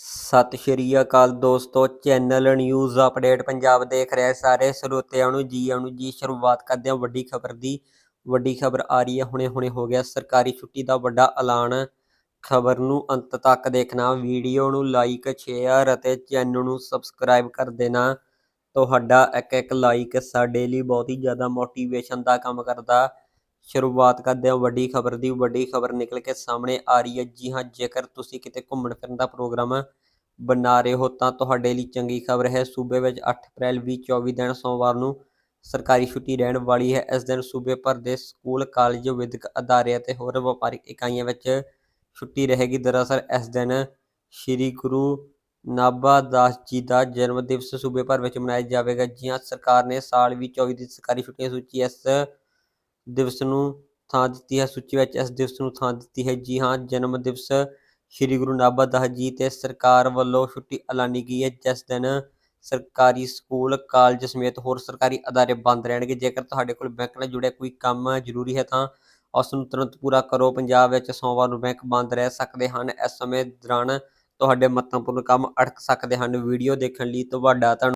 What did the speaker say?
ਸਤਿ ਸ਼੍ਰੀ ਅਕਾਲ ਦੋਸਤੋ, channel news update Punjab ਦੇਖ ਰਹੇ ਸਾਰੇ ਸਰੋਤਿਆਂ ਨੂੰ, ਜੀ ਆਇਆਂ ਜੀ, ਸ਼ੁਰੂਆਤ ਕਰਦੇ ਹਾਂ ਵੱਡੀ ਖਬਰ ਦੀ। ਵੱਡੀ ਖਬਰ ਆ ਰਹੀ ਹੈ ਹੁਣੇ ਹੁਣੇ ਹੋ ਗਿਆ ਸਰਕਾਰੀ ਛੁੱਟੀ ਦਾ ਵੱਡਾ ਐਲਾਨ। ਖਬਰ ਨੂੰ ਅੰਤ ਤੱਕ ਦੇਖਣਾ, ਵੀਡੀਓ ਨੂੰ ਲਾਈਕ ਸ਼ੇਅਰ ਅਤੇ ਚੈਨਲ ਨੂੰ ਸਬਸਕ੍ਰਾਈਬ ਕਰ ਦੇਣਾ। ਤੁਹਾਡਾ ਇੱਕ ਇੱਕ ਲਾਈਕ ਸਾਡੇ ਲਈ ਬਹੁਤ ਹੀ ਜ਼ਿਆਦਾ ਮੋਟੀਵੇਸ਼ਨ ਦਾ ਕੰਮ ਕਰਦਾ। ਸ਼ੁਰੂਆਤ ਕਰਦੇ ਹਾਂ, ਵੱਡੀ ਖਬਰ ਦੀ, ਵੱਡੀ ਖਬਰ ਨਿਕਲ ਕੇ ਸਾਹਮਣੇ ਆ ਰਹੀ ਹੈ। ਜੀ ਹਾਂ, ਜੇਕਰ ਤੁਸੀਂ ਕਿਤੇ ਘੁੰਮਣ ਫਿਰਨ ਦਾ ਪ੍ਰੋਗਰਾਮ ਬਣਾ ਰਹੇ ਹੋ, ਤਾਂ ਤੁਹਾਡੇ ਲਈ ਚੰਗੀ ਖਬਰ ਹੈ। ਸੂਬੇ ਵਿੱਚ 8 ਅਪ੍ਰੈਲ 2024 ਦਿਨ ਸੋਮਵਾਰ ਨੂੰ ਸਰਕਾਰੀ ਛੁੱਟੀ ਰਹਿਣ ਵਾਲੀ ਹੈ। ਇਸ ਦਿਨ ਸੂਬੇ ਭਰ ਦੇ ਸਕੂਲ, ਕਾਲਜ, ਵਿਦਿਅਕ ਅਦਾਰੇ ਅਤੇ ਹੋਰ ਵਪਾਰਿਕ ਇਕਾਈਆਂ ਵਿੱਚ ਛੁੱਟੀ ਰਹੇਗੀ। ਦਰਅਸਲ, ਇਸ ਦਿਨ ਸ੍ਰੀ ਗੁਰੂ ਨਾਭਾ ਦਾਸ ਜੀ ਦਾ ਜਨਮ ਦਿਵਸ ਸੂਬੇ ਭਰ ਵਿੱਚ ਮਨਾਇਆ ਜਾਵੇਗਾ। ਜੀ ਹਾਂ, ਸਰਕਾਰ ਨੇ ਸਾਲ 2024 ਦੀ ਸਰਕਾਰੀ ਛੁੱਟੀਆਂ ਸੂਚੀ ਇਸ ਦਿਵਸ ਨੂੰ ਥਾਂ ਦਿੱਤੀ ਹੈ। ਸੂਚੀ ਵਿੱਚ ਇਸ ਦਿਵਸ ਨੂੰ ਥਾਂ ਦਿੱਤੀ ਹੈ। ਜੀ ਹਾਂ, ਜਨਮ ਦਿਵਸ ਸ੍ਰੀ ਗੁਰੂ ਨਾਭਾ ਦਾਸ ਜੀ ਤੇ ਸਰਕਾਰ ਵੱਲੋਂ ਛੁੱਟੀ ਐਲਾਨੀ ਗਈ ਹੈ। ਜਿਸ ਦਿਨ ਸਰਕਾਰੀ ਸਕੂਲ, ਕਾਲਜ ਸਮੇਤ ਹੋਰ ਸਰਕਾਰੀ ਅਦਾਰੇ ਬੰਦ ਰਹਿਣਗੇ। ਜੇਕਰ ਤੁਹਾਡੇ ਕੋਲ ਬੈਂਕ ਨਾਲ ਜੁੜਿਆ ਕੋਈ ਕੰਮ ਜ਼ਰੂਰੀ ਹੈ ਤਾਂ ਉਸ ਨੂੰ ਤੁਰੰਤ ਪੂਰਾ ਕਰੋ। ਪੰਜਾਬ ਵਿੱਚ ਸੋਮਵਾਰ ਨੂੰ ਬੈਂਕ ਬੰਦ ਰਹਿ ਸਕਦੇ ਹਨ। ਇਸ ਸਮੇਂ ਦੌਰਾਨ ਤੁਹਾਡੇ ਮਹੱਤਵਪੂਰਨ ਕੰਮ ਅਟਕ ਸਕਦੇ ਹਨ। ਵੀਡੀਓ ਦੇਖਣ ਲਈ ਤੁਹਾਡਾ ਧੰਨ